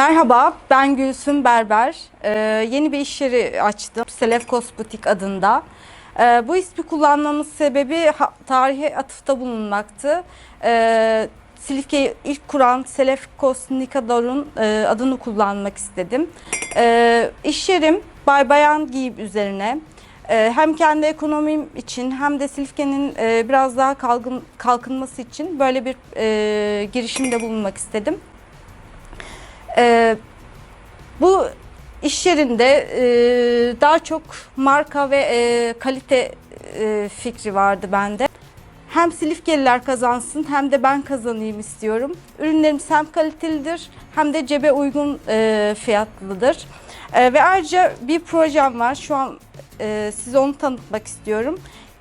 Merhaba, ben Gülsüm Berber. Ee, yeni bir iş yeri açtım, Selefkos Butik adında. Ee, bu ismi kullanmamın sebebi ha- tarihe atıfta bulunmaktı. Ee, Silifke'yi ilk kuran Selefkos Nikador'un e, adını kullanmak istedim. Ee, iş yerim Bay Bayan Giyim üzerine. Ee, hem kendi ekonomim için hem de Silifke'nin e, biraz daha kalkın, kalkınması için böyle bir e, girişimde bulunmak istedim. Ee, bu iş yerinde e, daha çok marka ve e, kalite e, fikri vardı bende. Hem Silifkeliler kazansın hem de ben kazanayım istiyorum. Ürünlerimiz hem kalitelidir hem de cebe uygun e, fiyatlıdır. E, ve ayrıca bir projem var. Şu an e, size onu tanıtmak istiyorum.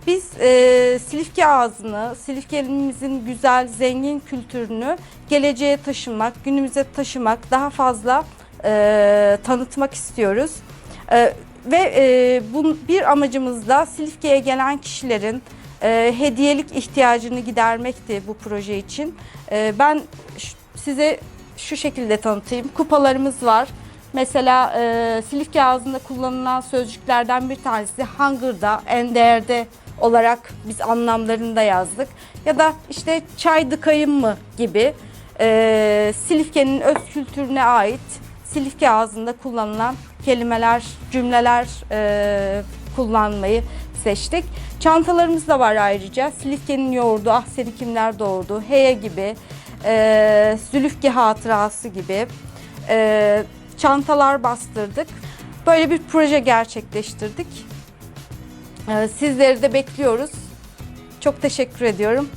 Biz e, Silifke ağzını, Silifke'limizin güzel, zengin kültürünü geleceğe taşımak, günümüze taşımak, daha fazla e, tanıtmak istiyoruz. E, ve e, bu bir amacımız da Silifke'ye gelen kişilerin e, hediyelik ihtiyacını gidermekti bu proje için. E, ben size şu şekilde tanıtayım. Kupalarımız var. Mesela e, Silifke ağzında kullanılan sözcüklerden bir tanesi hangırda, enderde olarak biz anlamlarını da yazdık. Ya da işte çay dıkayım mı gibi e, Silifke'nin öz kültürüne ait Silifke ağzında kullanılan kelimeler, cümleler e, kullanmayı seçtik. Çantalarımız da var ayrıca. Silifke'nin yoğurdu, ah seni kimler doğurdu, heye gibi, e, Zülüfke hatırası gibi e, çantalar bastırdık. Böyle bir proje gerçekleştirdik. E, sizleri de bekliyoruz. Çok teşekkür ediyorum.